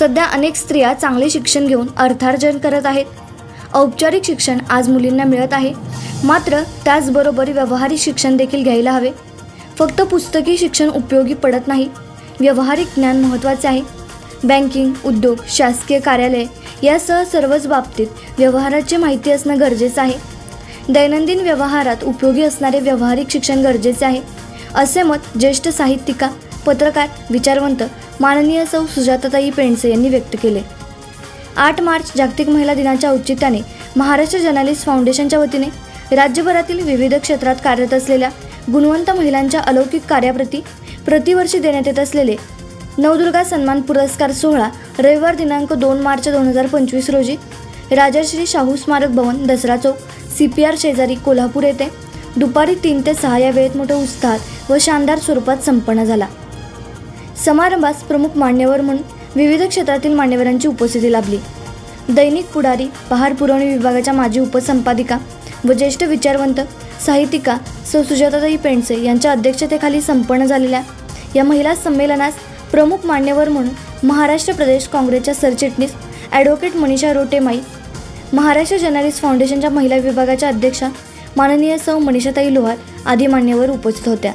सध्या अनेक स्त्रिया चांगले शिक्षण घेऊन अर्थार्जन करत आहेत. औपचारिक शिक्षण आज मुलींना मिळत आहे. मात्र त्याचबरोबर व्यावहारिक शिक्षण देखील घ्यायला हवे. फक्त पुस्तकी शिक्षण उपयोगी पडत नाही. व्यावहारिक ज्ञान महत्त्वाचे आहे. बँकिंग उद्योग शासकीय कार्यालय यासह सर्वच बाबतीत व्यवहाराची माहिती असणं गरजेचं आहे. दैनंदिन व्यवहारात उपयोगी असणारे व्यावहारिक शिक्षण गरजेचे आहे. असे मत ज्येष्ठ साहित्यिका पत्रकार विचारवंत माननीय सौ सुजाताताई पेंडसे यांनी व्यक्त केले. आठ मार्च जागतिक महिला दिनाच्या औचित्याने महाराष्ट्र जर्नालिस्ट फाउंडेशनच्या वतीने राज्यभरातील विविध क्षेत्रात कार्यरत असलेल्या गुणवंत महिलांच्या अलौकिक कार्याप्रती प्रतिवर्षी देण्यात येत असलेले नवदुर्गा सन्मान पुरस्कार सोहळा रविवार दिनांक दोन मार्च दोन हजार पंचवीस रोजी राजाश्री शाहू स्मारक भवन Dasara Chowk C P R शेजारी कोल्हापूर येथे दुपारी तीन ते सहा या वेळेत मोठ्या उत्साहात व शानदार स्वरूपात संपन्न झाला. समारंभास प्रमुख मान्यवर म्हणून विविध क्षेत्रातील मान्यवरांची उपस्थिती लाभली. दैनिक पुढारी पहार पुरवणी विभागाच्या माजी उपसंपादिका व ज्येष्ठ विचारवंत साहित्यिका सौ. सुजाताताई पेंडसे यांच्या अध्यक्षतेखाली संपन्न झालेल्या या महिला संमेलनास प्रमुख मान्यवर म्हणून महाराष्ट्र प्रदेश काँग्रेसच्या सरचिटणीस ॲडव्होकेट मनीषा रोटेमाई महाराष्ट्र जर्नलिस्ट फाउंडेशनच्या महिला विभागाच्या अध्यक्षा माननीय सौ. मनीषाताई लोहार आदी मान्यवर उपस्थित होत्या.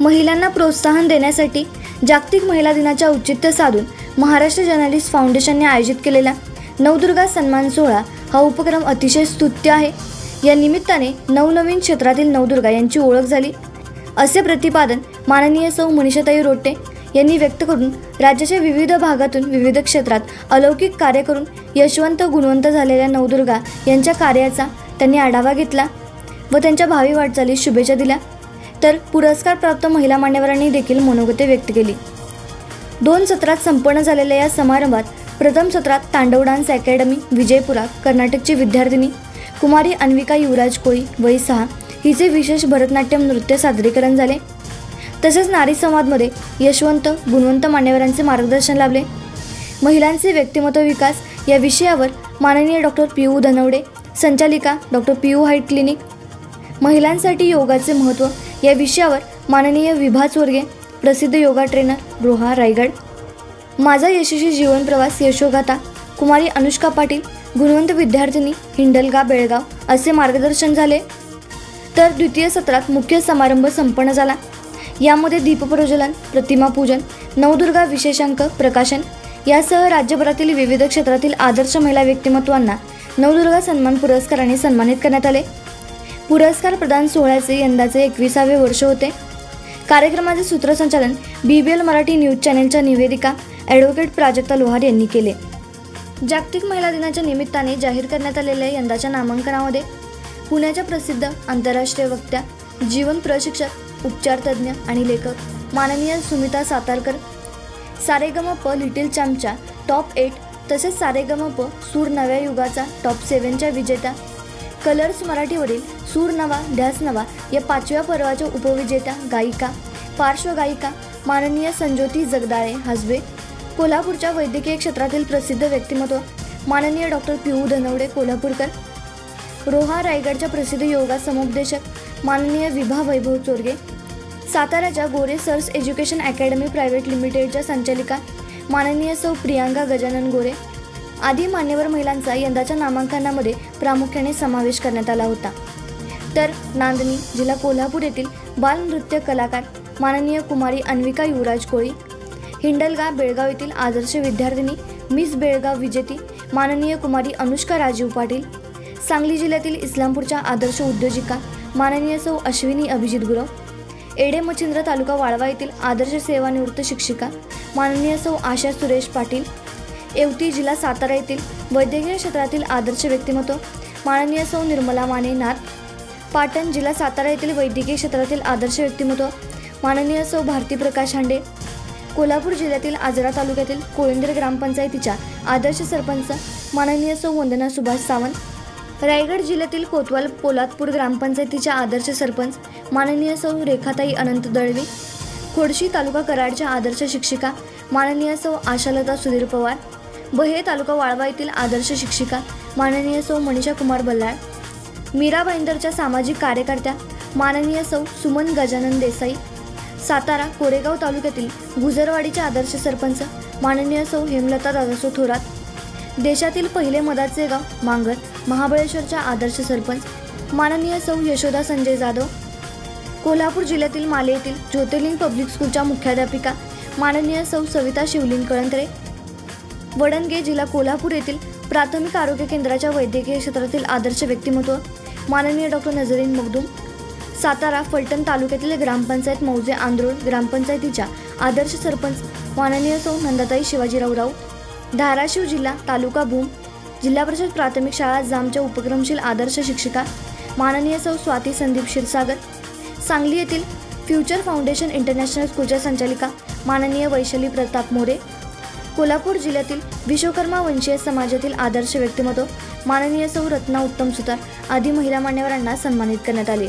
महिलांना प्रोत्साहन देण्यासाठी जागतिक महिला दिनाच्या औचित्य साधून महाराष्ट्र जर्नलिस्ट फाउंडेशनने आयोजित केलेला नवदुर्गा सन्मान सोहळा हा उपक्रम अतिशय स्तुत्य आहे. या निमित्ताने नवनवीन क्षेत्रातील नवदुर्गा यांची ओळख झाली. असे प्रतिपादन माननीय सौ मनीषाताई रोटे यांनी व्यक्त करून राज्याच्या विविध भागातून विविध क्षेत्रात अलौकिक कार्य करून यशवंत गुणवंत झालेल्या नवदुर्गा यांच्या कार्याचा त्यांनी आढावा घेतला व त्यांच्या भावी वाटचालीस शुभेच्छा दिल्या. तर पुरस्कार प्राप्त महिला मान्यवरांनी देखील मनोगते व्यक्त केली. दोन सत्रात संपन्न झालेल्या या समारंभात प्रथम सत्रात तांडव डान्स अकॅडमी विजयपुरा कर्नाटकची विद्यार्थिनी कुमारी अन्विका युवराज कोळी वय सहा हिचे विशेष भरतनाट्यम नृत्य सादरीकरण झाले. तसेच नारी संवादमध्ये यशवंत गुणवंत मान्यवरांचे मार्गदर्शन लाभले. महिलांचे व्यक्तिमत्व विकास या विषयावर माननीय डॉक्टर पी यू धनवडे संचालिका doctor P U height clinic. महिलांसाठी योगाचे महत्त्व या विषयावर माननीय विभा चोरगे प्रसिद्ध योगा ट्रेनर रोहा रायगड माझा यशस्वी जीवन प्रवास यशोगाथा कुमारी अनुष्का पाटील गुणवंत विद्यार्थिनी हिंडलगा बेळगाव असे मार्गदर्शन झाले. तर द्वितीय सत्रात मुख्य समारंभ संपन्न झाला. यामध्ये दीपप्रज्वलन प्रतिमा पूजन नवदुर्गा विशेषांक प्रकाशन यासह राज्यभरातील विविध क्षेत्रातील आदर्श महिला व्यक्तिमत्वांना नवदुर्गा सन्मान पुरस्काराने सन्मानित करण्यात आले. पुरस्कार प्रदान सोहळ्याचे यंदाचे एकविसावे वर्ष होते. कार्यक्रमाचे सूत्रसंचालन B B L Marathi news चॅनेलच्या निवेदिका ॲडव्होकेट प्राजक्ता लोहार यांनी केले. जागतिक महिला दिनाच्या निमित्ताने जाहीर करण्यात आलेल्या यंदाच्या नामांकनामध्ये पुण्याच्या प्रसिद्ध आंतरराष्ट्रीय वक्त्या जीवन प्रशिक्षक उपचारतज्ज्ञ आणि लेखक माननीय सुमिता सातारकर सारेगम प लिटिल चॅम्पच्या टॉप एट तसेच सारेगम प सूर नव्या युगाचा टॉप सेवनच्या विजेत्या कलर्स मराठीवरील सूर नवा ध्यास नवा या पाचव्या पर्वाच्या उपविजेत्या गायिका पार्श्वगायिका माननीय संज्योती जगदाळे हसबे कोल्हापूरच्या वैद्यकीय क्षेत्रातील प्रसिद्ध व्यक्तिमत्व माननीय डॉक्टर पिहू धनवडे कोल्हापूरकर रोहा रायगडच्या प्रसिद्ध योगा समुपदेशक माननीय विभा वैभव चोरगे साताऱ्याच्या Gore sir's education academy private लिमिटेडच्या संचालिका माननीय सौ प्रियांका गजानन गोरे आदी मान्यवर महिलांचा यंदाच्या नामांकनामध्ये प्रामुख्याने समावेश करण्यात आला होता. तर नांदणी जिल्हा कोल्हापूर येथील बालनृत्य कलाकार माननीय कुमारी अन्विका युवराज कोळी हिंडलगा बेळगाव येथील आदर्श विद्यार्थिनी मिस बेळगाव विजेती माननीय कुमारी अनुष्का राजीव पाटील सांगली जिल्ह्यातील इस्लामपूरच्या आदर्श उद्योजिका माननीय सौ अश्विनी अभिजित गुरव एडे मच्छिंद्र तालुका वाळवा येथील आदर्श सेवानिवृत्त शिक्षिका माननीय सौ आशा सुरेश पाटील येवती जिल्हा सातारा येथील वैद्यकीय क्षेत्रातील आदर्श व्यक्तिमत्व माननीय सौ निर्मला माने नाथ पाटण जिल्हा सातारा येथील वैद्यकीय क्षेत्रातील आदर्श व्यक्तिमत्व माननीय सौ भारती प्रकाश हांडे कोल्हापूर जिल्ह्यातील आजरा तालुक्यातील कोळिंदर ग्रामपंचायतीच्या आदर्श सरपंच माननीय सौ वंदना सुभाष सावंत रायगड जिल्ह्यातील कोतवाल पोलादपूर ग्रामपंचायतीच्या आदर्श सरपंच माननीय सौ रेखाताई अनंत दळवी खोडशी तालुका कराडच्या आदर्श शिक्षिका माननीय सौ आशालता सुधीर पवार बहे तालुका वाळवा येथील आदर्श शिक्षिका माननीय सौ मनीषा कुमार बल्लाळ मीरा भाईंदरच्या सामाजिक कार्यकर्त्या माननीय सौ सुमन गजानन देसाई सातारा कोरेगाव तालुक्यातील गुजरवाडीचे आदर्श सरपंच माननीय सौ हेमलता दादासो थोरात देशातील पहिले मदाचे गाव मांगर महाबळेश्वरच्या आदर्श सरपंच माननीय सौ यशोदा संजय जाधव कोल्हापूर जिल्ह्यातील माले येथील ज्योतिर्लिंग पब्लिक स्कूलच्या मुख्याध्यापिका माननीय सौ सविता शिवलिंग कळंत्रे वडणगे जिल्हा कोल्हापूर येथील प्राथमिक आरोग्य केंद्राच्या वैद्यकीय क्षेत्रातील आदर्श व्यक्तिमत्व माननीय डॉक्टर नजरीन मगदूम सातारा फलटण तालुक्यातील ग्रामपंचायत मौजे आंध्रोळ ग्रामपंचायतीच्या आदर्श सरपंच माननीय सौ नंदाताई शिवाजीराव राऊत धाराशिव जिल्हा तालुका भूम जिल्हा परिषद प्राथमिक शाळा जामच्या उपक्रमशील आदर्श शिक्षिका माननीय सौ स्वाती संदीप क्षीरसागर सांगली येथील फ्युचर फाउंडेशन इंटरनॅशनल स्कूलच्या संचालिका माननीय वैशाली प्रताप मोरे कोल्हापूर जिल्ह्यातील विश्वकर्मा वंशीय समाजातील आदर्श व्यक्तिमत्व माननीय सौ रत्ना उत्तम सुतार आदी महिला मान्यवरांना सन्मानित करण्यात आले.